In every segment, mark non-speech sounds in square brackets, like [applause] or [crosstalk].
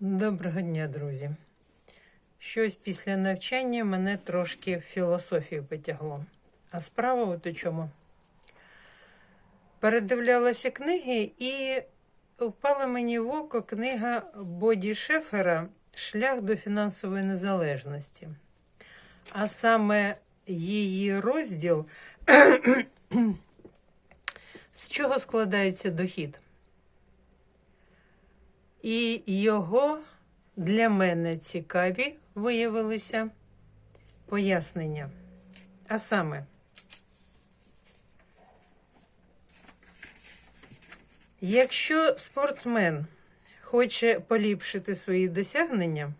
Доброго дня, друзі. Щось після навчання мене трошки в філософію потягло. А справа от у чому. Передивлялася книги і впала мені в око книга Боді Шефера Шлях до фінансової незалежності. А саме її розділ, [clears throat] з чого складається дохід. І його для мене цікаві виявилися пояснення. А саме, якщо спортсмен хоче поліпшити свої досягнення,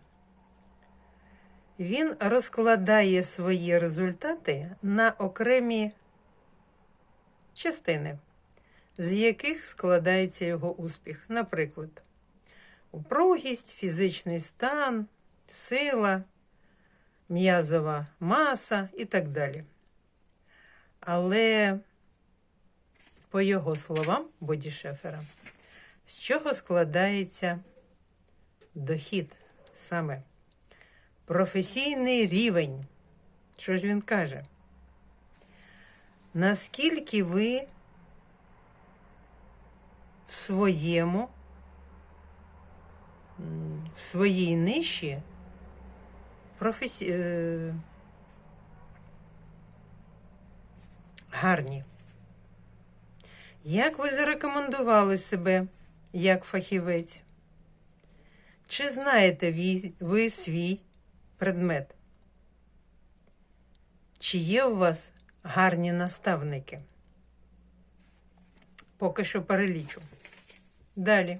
він розкладає свої результати на окремі частини, з яких складається його успіх. Наприклад, упругість, фізичний стан, сила, м'язова маса і так далі. Але, по його словам, Бодішефера, з чого складається дохід саме? Професійний рівень. Що ж він каже? Наскільки ви в своєму в своїй ниші професі... е, гарні. Як ви зарекомендували себе як фахівець? Чи знаєте ви, ви свій предмет? Чи є у вас гарні наставники? Поки що перелічу. Далі.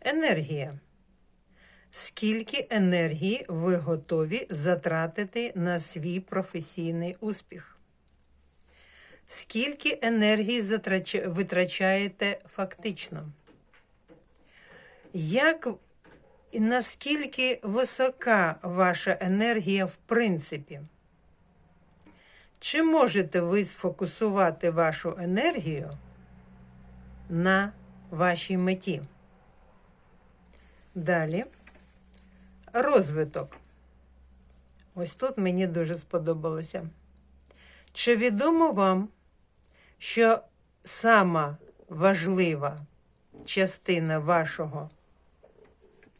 Енергія. Скільки енергії ви готові затратити на свій професійний успіх? Скільки енергії затрач... витрачаєте фактично? Як і наскільки висока ваша енергія в принципі? Чи можете ви сфокусувати вашу енергію на вашій меті? Далі розвиток. Ось тут мені дуже сподобалося. Чи відомо вам, що сама важлива частина вашого,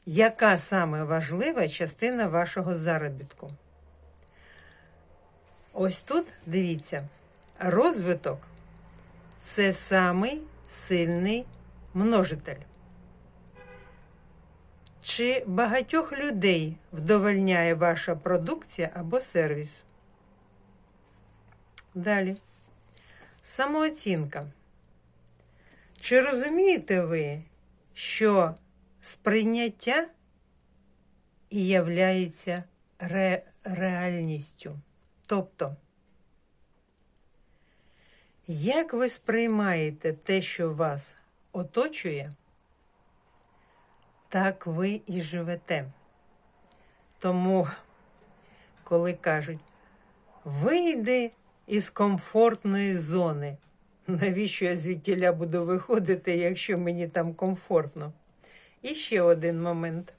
яка саме важлива частина вашого заробітку? Ось тут дивіться, розвиток це самий сильний множитель. Чи багатьох людей вдовольняє ваша продукція або сервіс? Далі. Самооцінка. Чи розумієте ви, що сприйняття і являється ре реальністю? Тобто, як ви сприймаєте те, що вас оточує? Так ви і живете. Тому, коли кажуть, вийди із комфортної зони, навіщо я звідтіля буду виходити, якщо мені там комфортно? І ще один момент.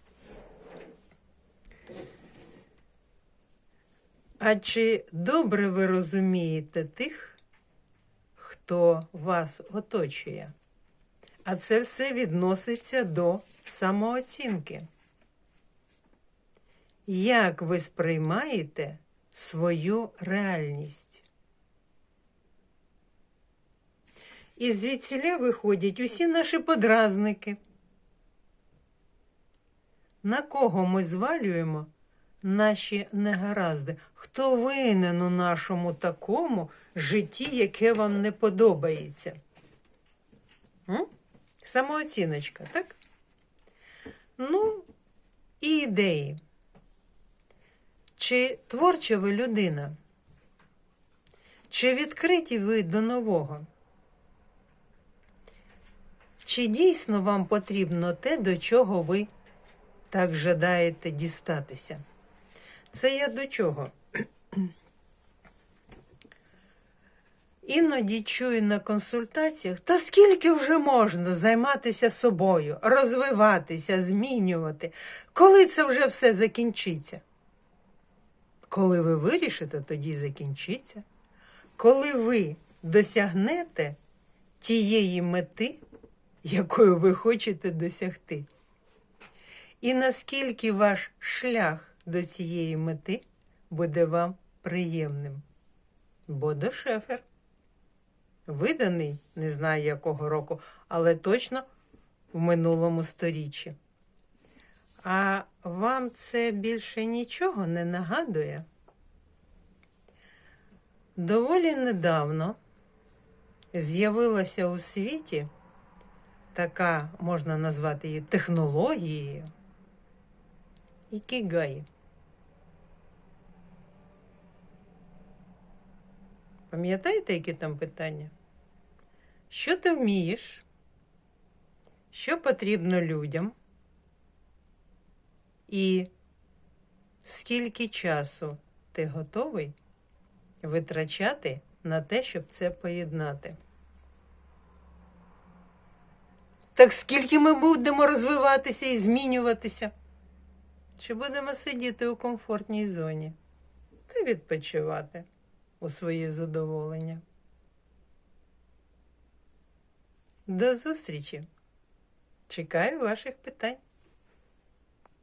А чи добре ви розумієте тих, хто вас оточує? А це все відноситься до самооцінки. Як ви сприймаєте свою реальність? І звідсіля виходять усі наші подразники. На кого ми звалюємо наші негаразди? Хто винен у нашому такому житті, яке вам не подобається? М? Самооціночка, так? Ну, і ідеї. Чи творча ви людина? Чи відкриті ви до нового? Чи дійсно вам потрібно те, до чого ви так жадаєте дістатися? Це я до чого? Іноді чую на консультаціях, та скільки вже можна займатися собою, розвиватися, змінювати, коли це вже все закінчиться? Коли ви вирішите, тоді закінчиться. Коли ви досягнете тієї мети, якою ви хочете досягти. І наскільки ваш шлях до цієї мети буде вам приємним. Бодо Шефер. Виданий, не знаю якого року, але точно в минулому сторіччі. А вам це більше нічого не нагадує? Доволі недавно з'явилася у світі така, можна назвати її технологією, ікігай. Пам'ятаєте, які там питання? Що ти вмієш? Що потрібно людям? І скільки часу ти готовий витрачати на те, щоб це поєднати? Так скільки ми будемо розвиватися і змінюватися? Чи будемо сидіти у комфортній зоні та відпочивати у своє задоволення? До зустрічі! Чекаю ваших питань.